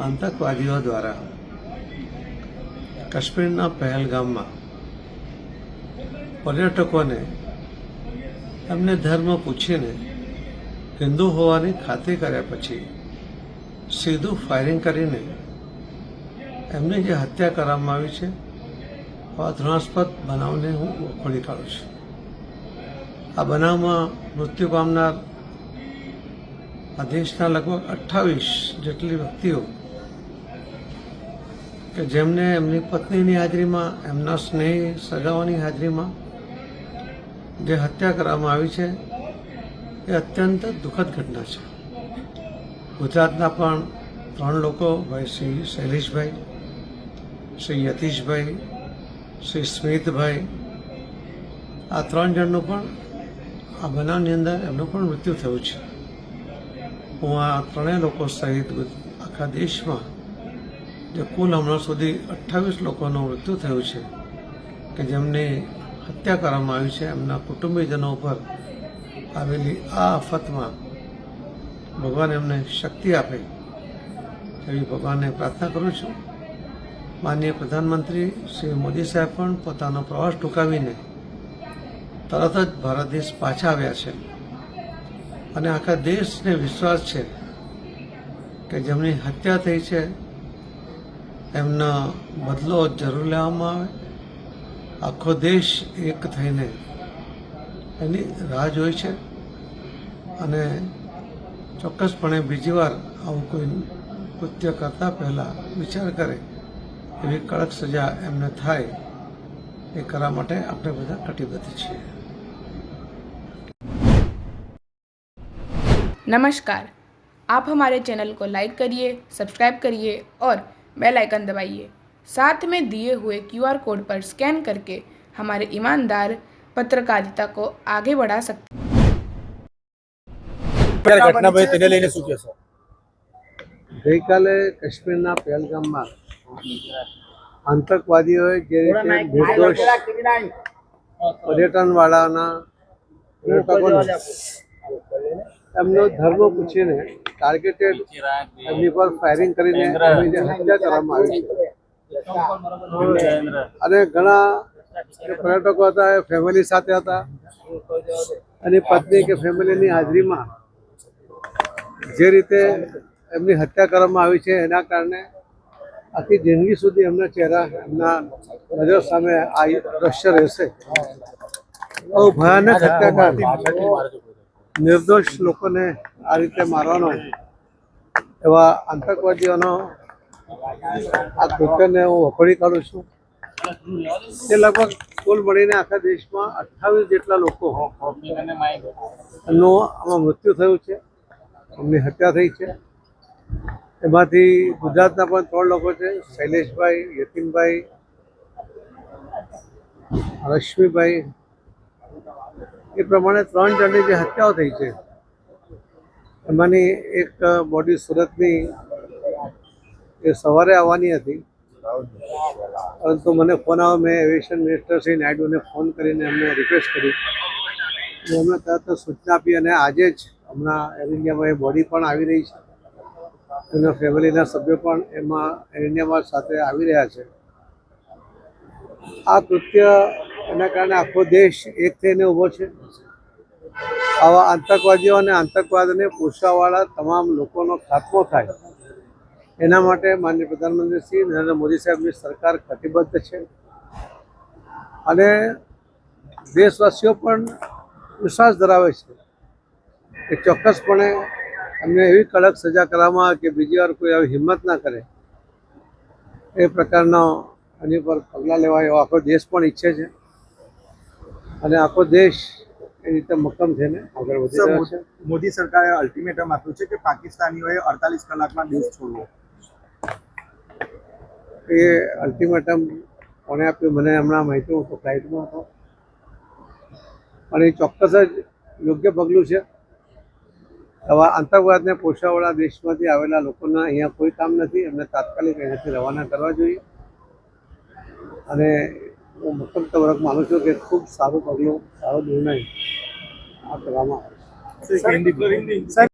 આતંકવાદીઓ દ્વારા કાશ્મીરના પહેલગામમાં પર્યટકોને એમને ધર્મ પૂછીને હિન્દુ હોવાની ખાતરી કર્યા પછી સીધું ફાયરિંગ કરીને એમની જે હત્યા કરવામાં આવી છે, આ ધૃણાસ્પદ બનાવને હું ખોલી કાઢું છું. આ બનાવમાં મૃત્યુ પામનાર આ દેશના લગભગ અઠ્ઠાવીસ જેટલી વ્યક્તિઓ કે જેમને એમની પત્નીની હાજરીમાં, એમના સ્નેહી સગાઓની હાજરીમાં જે હત્યા કરવામાં આવી છે, એ અત્યંત દુઃખદ ઘટના છે. ગુજરાતના પણ ત્રણ લોકો, ભાઈ શ્રી શૈલેષભાઈ, શ્રી યતીશભાઈ, શ્રી સ્મિતભાઈ, આ ત્રણ જણનું પણ, આ બનાવની અંદર એમનું પણ મૃત્યુ થયું છે. હું આ ત્રણેય લોકો સહિત આખા દેશમાં જે કુલ હમણાં સુધી અઠ્ઠાવીસ લોકોનું મૃત્યુ થયું છે, કે જેમની હત્યા કરવામાં આવી છે, એમના કુટુંબીજનો ઉપર આવેલી આ આફતમાં ભગવાન એમને શક્તિ આપે એવી ભગવાનને પ્રાર્થના કરું છું. માનનીય પ્રધાનમંત્રી શ્રી મોદી સાહેબ પણ પોતાનો પ્રવાસ ટૂંકાવીને તરત જ ભારત દેશ પાછા આવ્યા છે. અને આખા દેશને વિશ્વાસ છે કે જેમની હત્યા થઈ છે, એમનો બદલો જરૂર લેવામાં આવે. આખો દેશ એક થઈને એની રાહ જોઈ છે અને ચોક્કસપણે બીજી વાર આવું કોઈ કૃત્ય કરતા પહેલાં વિચાર કરે એવી કડક સજા એમને થાય એ કરવા માટે આપણે બધા કટિબદ્ધ છીએ. नमस्कार आप हमारे चैनल को लाइक करिए सब्सक्राइब करिए और बेल आइकन दबाइए साथ में दिए हुए क्यूआर कोड पर स्कैन करके हमारे ईमानदार पत्रकारिता को आगे बढ़ा सकते અત્યારે ઘટના ભાઈ તેને લઈને શું કહેશો ગઈકાલે કાશ્મીરના પહેલગામમાં આતંકવાદીઓએ જે રીતે નિર્દોષ પર્યટનવાળાના પર્યટકોને એમનો ધર્મ પૂછીને ટાર્ગેટેડ એમની પર ફાયરિંગ કરીને એમની જે હત્યા કરવામાં આવી છે. અને ઘણા પર્યટકો હતા, એ ફેમિલી સાથે હતા. એની પત્ની કે ફેમિલીની હાજરીમાં જે રીતે એમની હત્યા કરવામાં આવી છે, એના કારણે આખી જિંદગી સુધી એમના ચહેરા, એમના નજર સામે આ દ્રશ્ય રહેશે. બહુ ભયાનક હત્યાકાંડ. નિર્દોષ લોકોને આ રીતે મારવાનો એવા આતંકવાદીઓનો આ કૃત્યને હું વખોડી કાઢું છું. તે લગભગ કુલ મળીને આખા દેશમાં અઠ્ઠાવીસ જેટલા લોકો એમનું આમાં મૃત્યુ થયું છે. એમની હત્યા થઈ છે. એમાંથી ગુજરાતના પણ ત્રણ લોકો છે. શૈલેષભાઈ, યતીનભાઈ, રશ્મિભાઈ એ પ્રમાણે ત્રણ જણની જે હત્યાઓ થઈ છે, એમાંની એક બોડી સુરતની એ સવારે આવવાની હતી. પરંતુ મને ફોન આવ્યો મેં એવિએશન મિનિસ્ટર શ્રી નાયડુને ફોન કરીને એમને રિક્વેસ્ટ કરી. એમણે તરત સૂચના આપી અને આજે જ હમણાં એર ઇન્ડિયામાં એ બોડી પણ આવી રહી છે. એના ફેમિલીના સભ્યો પણ એમાં એર ઇન્ડિયામાં સાથે આવી રહ્યા છે. આ કૃત્ય એના કારણે આખો દેશ એક થઈને ઊભો છે. આવા આતંકવાદીઓ અને આતંકવાદને પોષાવાળા તમામ લોકોનો ખાત્મો થાય. એના માટે માનનીય પ્રધાનમંત્રી શ્રી નરેન્દ્ર મોદી સાહેબની સરકાર કટિબદ્ધ છે. અને દેશવાસીઓ પણ વિશ્વાસ ધરાવે છે કે ચોક્કસપણે અમને એવી કડક સજા કરવામાં આવે કે બીજી વાર કોઈ આવી હિંમત ના કરે. એ પ્રકારનો એની પર પગલાં લેવાય એવો આખો દેશ પણ ઈચ્છે છે. અને આખો દેશ એ રીતે મક્કમ છે ને આગળ વધી રહ્યો છે. મોદી સરકારે અલ્ટિમેટમ આપ્યું છે કે પાકિસ્તાનીઓએ અડતાલીસ કલાકમાં દેશ છોડવો. એ અલ્ટિમેટમ કોને આપ્યું? મને હમણાં માહિતી હું તો ફ્લાઇટમાં હતો. અને એ ચોક્કસ જ યોગ્ય પગલું છે. આવા આતંકવાદને પોષાવાળા દેશમાંથી આવેલા લોકોના અહીંયા કોઈ કામ નથી. એમને તાત્કાલિક અહીંયાથી રવાના કરવા જોઈએ. અને હું મક્કમતાપૂર્વક માનું છું કે ખૂબ સારું પગલું સારો નિર્ણય આ કરવામાં આવે છે.